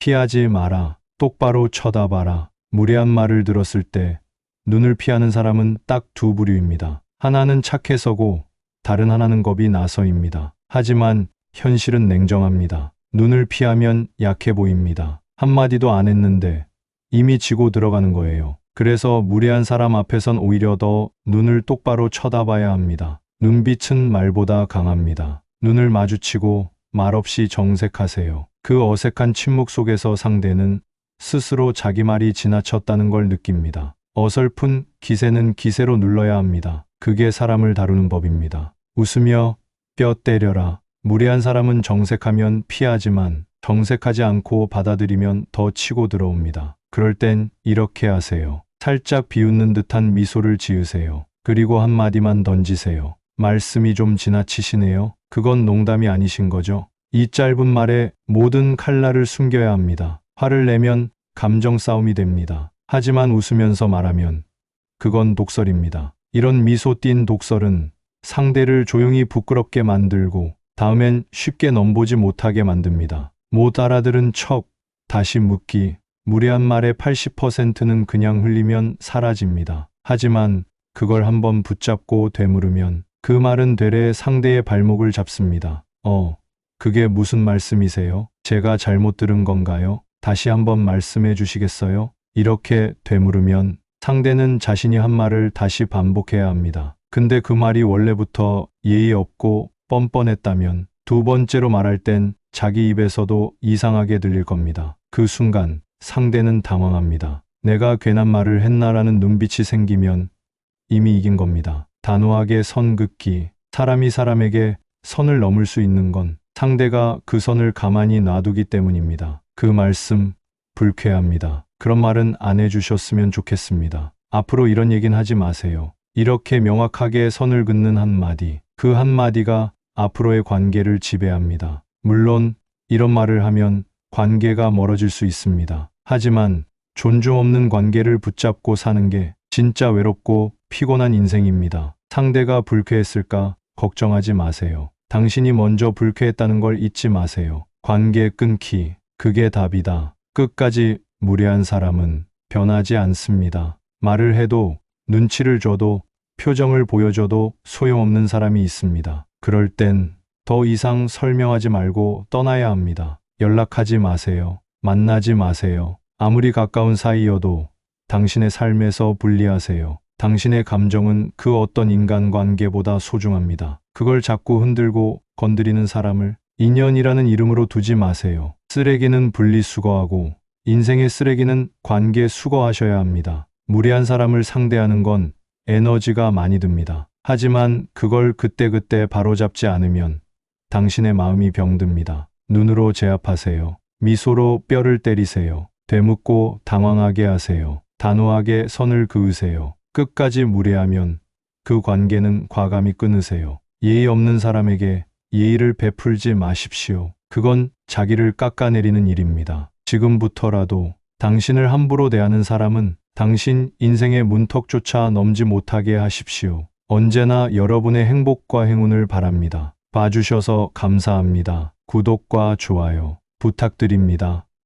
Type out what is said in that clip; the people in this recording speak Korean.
피하지 마라. 똑바로 쳐다봐라. 무례한 말을 들었을 때 눈을 피하는 사람은 딱 두 부류입니다. 하나는 착해서고 다른 하나는 겁이 나서입니다. 하지만 현실은 냉정합니다. 눈을 피하면 약해 보입니다. 한마디도 안 했는데 이미 지고 들어가는 거예요. 그래서 무례한 사람 앞에선 오히려 더 눈을 똑바로 쳐다봐야 합니다. 눈빛은 말보다 강합니다. 눈을 마주치고 말없이 정색하세요. 그 어색한 침묵 속에서 상대는 스스로 자기 말이 지나쳤다는 걸 느낍니다. 어설픈 기세는 기세로 눌러야 합니다. 그게 사람을 다루는 법입니다. 웃으며 뼈 때려라. 무례한 사람은 정색하면 피하지만 정색하지 않고 받아들이면 더 치고 들어옵니다. 그럴 땐 이렇게 하세요. 살짝 비웃는 듯한 미소를 지으세요. 그리고 한마디만 던지세요. 말씀이 좀 지나치시네요. 그건 농담이 아니신 거죠? 이 짧은 말에 모든 칼날을 숨겨야 합니다. 화를 내면 감정 싸움이 됩니다. 하지만 웃으면서 말하면 그건 독설입니다. 이런 미소 띤 독설은 상대를 조용히 부끄럽게 만들고 다음엔 쉽게 넘보지 못하게 만듭니다. 못 알아들은 척, 다시 묻기, 무례한 말의 80%는 그냥 흘리면 사라집니다. 하지만 그걸 한번 붙잡고 되물으면 그 말은 되레 상대의 발목을 잡습니다. 어, 그게 무슨 말씀이세요? 제가 잘못 들은 건가요? 다시 한번 말씀해 주시겠어요? 이렇게 되물으면 상대는 자신이 한 말을 다시 반복해야 합니다. 근데 그 말이 원래부터 예의 없고 뻔뻔했다면 두 번째로 말할 땐 자기 입에서도 이상하게 들릴 겁니다. 그 순간 상대는 당황합니다. 내가 괜한 말을 했나라는 눈빛이 생기면 이미 이긴 겁니다. 단호하게 선 긋기. 사람이 사람에게 선을 넘을 수 있는 건 상대가 그 선을 가만히 놔두기 때문입니다. 그 말씀 불쾌합니다. 그런 말은 안 해주셨으면 좋겠습니다. 앞으로 이런 얘긴 하지 마세요. 이렇게 명확하게 선을 긋는 한마디. 그 한마디가 앞으로의 관계를 지배합니다. 물론 이런 말을 하면 관계가 멀어질 수 있습니다. 하지만 존중 없는 관계를 붙잡고 사는 게 진짜 외롭고 피곤한 인생입니다. 상대가 불쾌했을까 걱정하지 마세요. 당신이 먼저 불쾌했다는 걸 잊지 마세요. 관계 끊기. 그게 답이다. 끝까지 무례한 사람은 변하지 않습니다. 말을 해도 눈치를 줘도 표정을 보여줘도 소용없는 사람이 있습니다. 그럴 땐 더 이상 설명하지 말고 떠나야 합니다. 연락하지 마세요. 만나지 마세요. 아무리 가까운 사이여도 당신의 삶에서 분리하세요. 당신의 감정은 그 어떤 인간관계보다 소중합니다. 그걸 자꾸 흔들고 건드리는 사람을 인연이라는 이름으로 두지 마세요. 쓰레기는 분리수거하고 인생의 쓰레기는 관계 수거하셔야 합니다. 무례한 사람을 상대하는 건 에너지가 많이 듭니다. 하지만 그걸 그때그때 바로잡지 않으면 당신의 마음이 병듭니다. 눈으로 제압하세요. 미소로 뼈를 때리세요. 되묻고 당황하게 하세요. 단호하게 선을 그으세요. 끝까지 무례하면 그 관계는 과감히 끊으세요. 예의 없는 사람에게 예의를 베풀지 마십시오. 그건 자기를 깎아내리는 일입니다. 지금부터라도 당신을 함부로 대하는 사람은 당신 인생의 문턱조차 넘지 못하게 하십시오. 언제나 여러분의 행복과 행운을 바랍니다. 봐주셔서 감사합니다. 구독과 좋아요 부탁드립니다.